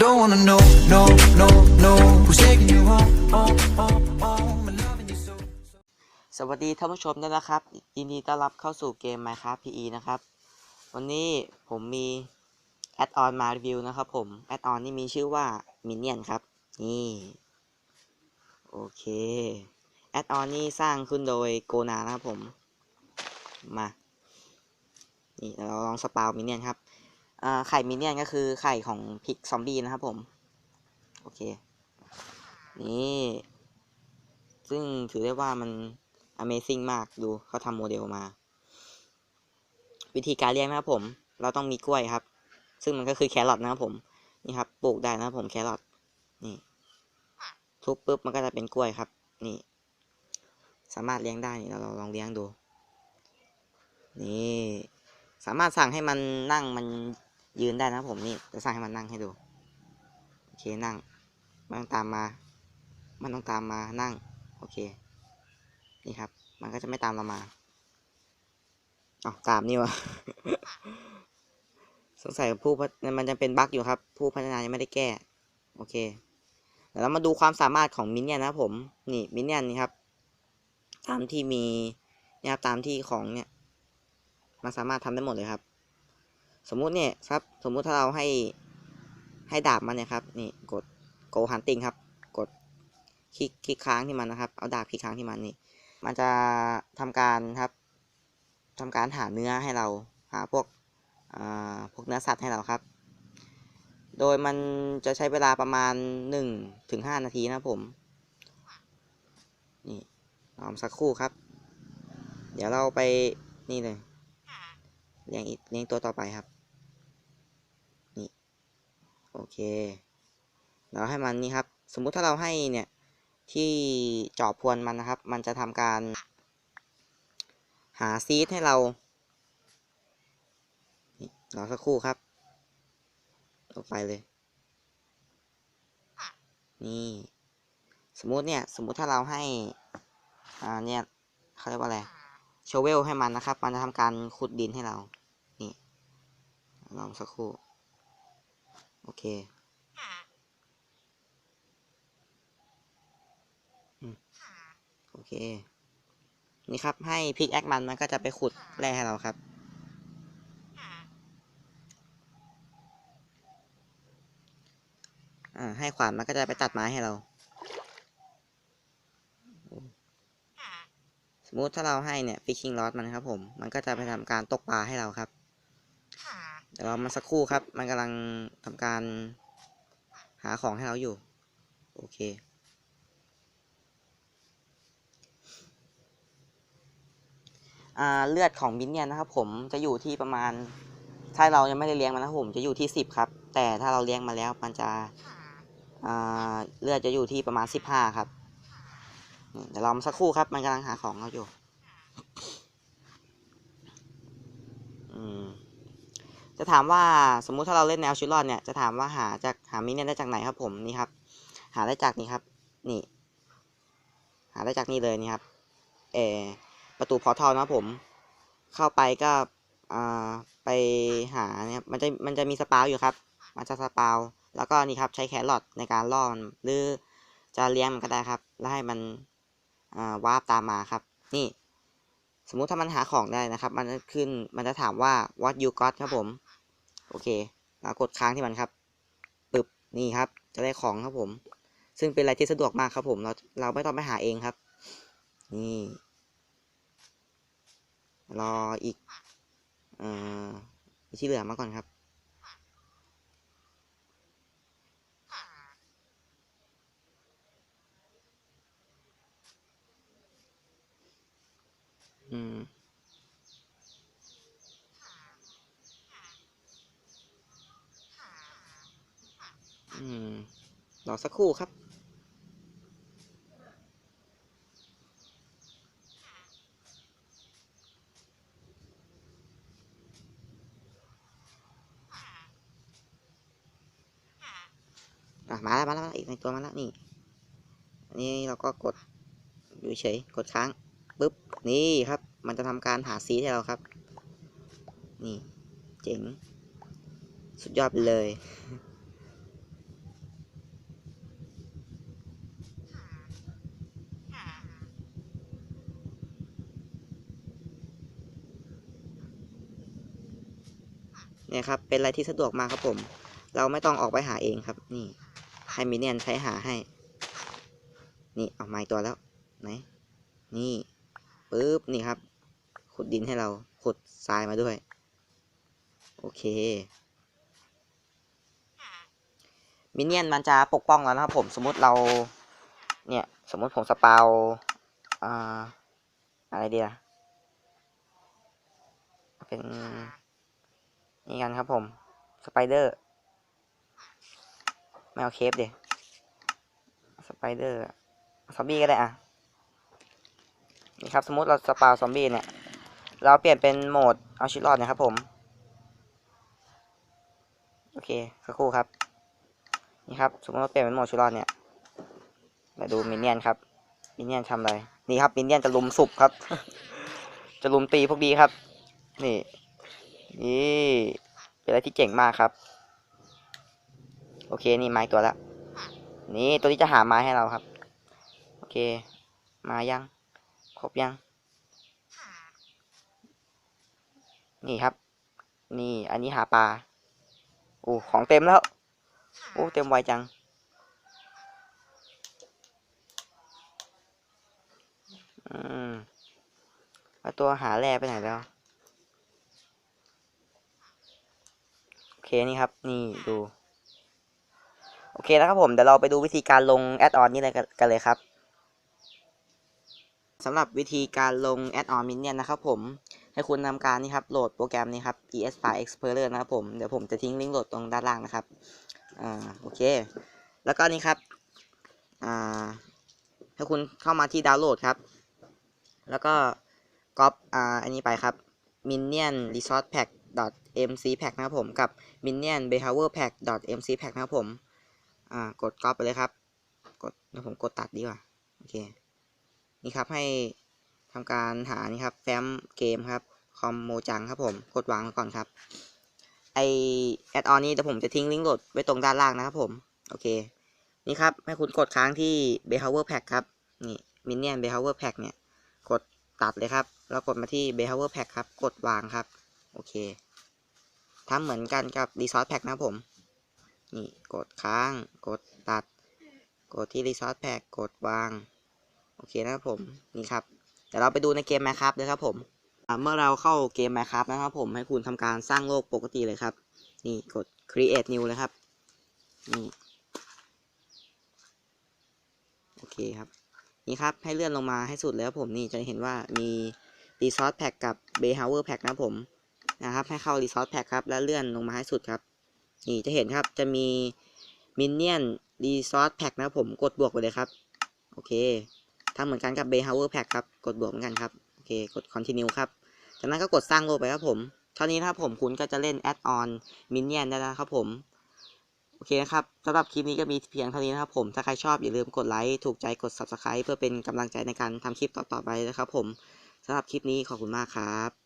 Don't wanna know, no, no, no. Who's taking you home, home, home, home, and loving you so. สวัสดีท่านผู้ชมด้วยนะครับ ยินดีต้อนรับเข้าสู่เกม Minecraft PE นะครับ วันนี้ผมมีแอดออนมารีวิวนะครับผม แอดออนนี่มีชื่อว่า Minion ครับ นี่ โอเค แอดออนนี่สร้างขึ้นโดยโกนานะครับผม มา นี่เราลองสปาวมินเนี่ยนครับ ไข่มินเนี่ยนก็คือไข่ของพิกซอมบี้นะครับผม โอเค นี่ ซึ่งถือได้ว่ามัน Amazing มากดูเขาทำโมเดลมา วิธีการเลี้ยงนะครับผม เราต้องมีกล้วยครับ ซึ่งมันก็คือแครอทนะครับผม นี่ครับปลูกได้นะครับผมแครอทนี่ทุบปุ๊บมันก็จะเป็นกล้วยครับ นี่ สามารถเลี้ยงได้นี่เราลองเลี้ยงดู นี่ สามารถสั่งให้มันนั่งมัน ยืนได้นะผมนี่จะสั่งให้มันนั่งให้ดูโอเคนั่ง มันต้องตามมา มันต้องตามมานั่ง โอเค นี่ครับ มันก็จะไม่ตามเรามาอ๋อตามนี่วะสงสัยผู้พัฒมันจะเป็นบั๊กอยู่ครับ ผู้พัฒนายังไม่ได้แก้ โอเคเดี๋ยวเรามาดูความสามารถของมินเนี่ยนะผม นี่มินเนี่ยนนี่ครับ ตามที่มีนี่ครับตามที่ของเนี่ย มันสามารถทำได้หมดเลยครับ สมมุติเนี่ยครับ สมมุติถ้าเราให้ให้ดาบมันเนี่ยครับ นี่กด go hunting ครับ กดคลิกคลิกค้างที่มันนะครับ เอาดาบคลิกค้างที่มันนี่ มันจะทำการครับทำการหาเนื้อให้เรา หาพวกอ่าพวกเนื้อสัตว์ให้เราครับ โดยมันจะใช้เวลาประมาณหนึ่งถึงห้านาทีนะผม นี่รอสักครู่ครับ เดี๋ยวเราไปนี่เลยเลี้ยงอีกเลี้ยงตัวต่อไปครับ โอเค เราให้มันนี่ครับ สมมุติถ้าเราให้เนี่ยที่จอบพวนมันนะครับ มันจะทำการ หาซีดให้เรารอสักครู่ครับออกไปเลย นี่ สมมุติเนี่ย สมมุติถ้าเราให้ อ่า เนี่ยเขาเรียกว่าอะไรโชเวลให้มันนะครับ มันจะทำการขุดดินให้เรา นี่ลองสักครู่ โอเคโอเค นี่ครับให้พิกแอคมันมันก็จะไปขุดแร่ให้เราครับ อ่า ให้ขวานมันก็จะไปตัดไม้ให้เรา สมมุติถ้าเราให้เนี่ยฟิชชิงลอ d มันครับผม มันก็จะไปทำการตกปลาให้เราครับ เดี๋ยวเรามาสักครู่ครับ มันกำลังทำการหาของให้เราอยู่ โอเค อ่าเลือดของมินเนี่ยนะครับผมจะอยู่ที่ประมาณ ถ้าเรายังไม่ได้เลี้ยงมันนะผมจะอยู่ที่สิบครับ แต่ถ้าเราเลี้ยงมาแล้วมันจะอ่าเลือดจะอยู่ที่ประมาณสิบห้าครับเดี๋ยวเรามาสักครู่ครับ มันกำลังหาของเราอยู่ อืม จะถามว่าสมมุติถ้าเราเล่นแนวชุดรอดเนี่ยจะถามว่าหาจากหามินเนี่ยได้จากไหนครับผมนี่ครับ หาได้จากนี่ครับ นี่ หาได้จากนี่เลยนี่ครับเอประตูพอทัลนะผม เข้าไปก็อ่าไปหาเนี่ยมันจะมันจะมีสปาวอยู่ครับ มันจะสปาวแล้วก็นี่ครับใช้แครอทในการล่อมันหรือจะเลี้ยงมันก็ได้ครับ แล้วให้มันอ่าวาร์ปตามมาครับ นี่ สมมุติถ้ามันหาของได้นะครับ มันจะขึ้นมันจะถามว่า what you got ครับผม โอเคเรากดค้างที่มันครับปึบนี่ครับ จะได้ของครับผม ซึ่งเป็นอะไรที่สะดวกมากครับผมเราเราไม่ต้องไปหาเองครับ นี่ รออีกเอ่อที่เหลือมาก่อนครับอืม อืม ร อสักครู่ครับมาแล้วมาแล้วอีกในตัวมาแล้วนี่อันนี้เราก็กดอยู่เฉยกดค้างปุ๊บนี่ครับ มันจะทำการหาซีให้เราครับ นี่ เจ๋ง สุดยอดไปเลย เนี่ยครับ เป็นอะไรที่สะดวกมากครับผม เราไม่ต้องออกไปหาเองครับ นี่ให้มิเนียนใช้หาให้ นี่เอาไม้ตัวแล้วไหนนี่ปึ๊บนี่ครับ ขุดดินให้เราขุดทรายมาด้วย โอเคมินเนี่ยนมันจะปกป้องเรานะครับผมสมมุติเรา เนี่ยสมมุติผมสปาวอ่าอะไรดีล่ะเป็น นี่กันครับผม สไปเดอร์ไม่เอาเคฟดิสไปเดอร์ซอมบี้ก็ได้อะนี่ครับ สมมติเราสปาวซอมบี้เนี่ย เราเปลี่ยนเป็นโหมดเอาชีวิตรอดนะครับผม โอเคสักครู่ครับ นี่ครับ สมมติเราเปลี่ยนเป็นโหมดชีวิตรอดเนี่ยมาดูมินเนี่ยนครับ มินเนี่ยนทำอะไร นี่ครับ มินเนี่ยนจะลุมสุบครับ จะลุมตีพวกดีครับ นี่ นี่เป็นอะไรที่เจ๋งมากครับ โอเคนี่ไม้ตัวละนี่ตัวนี้จะหาไม้ให้เราครับ โอเค มายัง ครบยัง นี่ครับ นี่อันนี้หาปลาโอ้ของเต็มแล้วโอ้เต็มไวจังอืมแล้วตัวหาแร่ไปไหนแล้ว โอเค นี่ครับ นี่ดู โอเคแล้วครับผม เดี๋ยวเราไปดูวิธีการลงแอดออนนี่เลยกันกันเลยครับสำหรับวิธีการลงแอดออนมินเนี่ยนะครับผมให้คุณทำการนี่ครับโหลดโปรแกรมนี้ครับ ES File Explorer นะครับผม เดี๋ยวผมจะทิ้งลิงก์โหลดตรงด้านล่างนะครับ อ่า โอเค แล้วก็นี่ครับ อ่าให้คุณเข้ามาที่ดาวน์โหลดครับ แล้วก็ก๊อป อ่า อันนี้ไปครับ minion resource pack mc pack นะครับผมกับ minion behavior pack mc pack นะครับผมอ่ากดก๊อปไปเลยครับ กดเดี๋ยวผมกดตัดดีกว่าโอเคนี่ครับให้ทำการหานี่ครับแฟ้มเกมครับคอมโมจังครับผมกดวางไว้ก่อนครับไอแอดออนนี้เดี๋ยวผมจะทิ้งลิงก์โหลดไว้ตรงด้านล่างนะครับผมโอเคนี่ครับให้คุณกดค้างที่ behavior pack ครับนี่ minion behavior pack เนี่ยกดตัดเลยครับ แล้วกดมาที่ behavior pack ครับ กดวางครับ โอเค ทำเหมือนกันกับ resource pack นะผม นี่กดค้าง กดตัด กดที่ resource pack กดวาง โอเคนะครับผม นี่ครับ เดี๋ยวเราไปดูในเกม Minecraft เลยครับผม เมื่อเราเข้าเกม Minecraft นะครับผม ให้คุณทำการสร้างโลกปกติเลยครับ นี่กด create new เลยครับ นี่ โอเคครับ นี่ครับ ให้เลื่อนลงมาให้สุดแล้วผม นี่จะเห็นว่ามี resource pack กับ behavior pack นะผม นะครับ ให้เข้า resource pack ครับ แล้วเลื่อนลงมาให้สุดครับ นี่จะเห็นครับจะมี minion resource pack นะครับผมกดบวกไปเลยครับ โอเคทำเหมือนกันกับ behavior pack ครับ กดบวกเหมือนกันครับ โอเค กด continue ครับ จากนั้นก็กดสร้างโลกไปครับผม เท่านี้นะครับผมคุณก็จะเล่น add on minion ได้แล้วครับผมโอเคนะครับสำหรับคลิปนี้ก็มีเพียงเท่านี้นะครับผม ถ้าใครชอบอย่าลืมกดไลค์ ถูกใจกด subscribe เพื่อเป็นกำลังใจในการทำคลิปต่อๆไปนะครับผมสำหรับคลิปนี้ขอบคุณมากครับ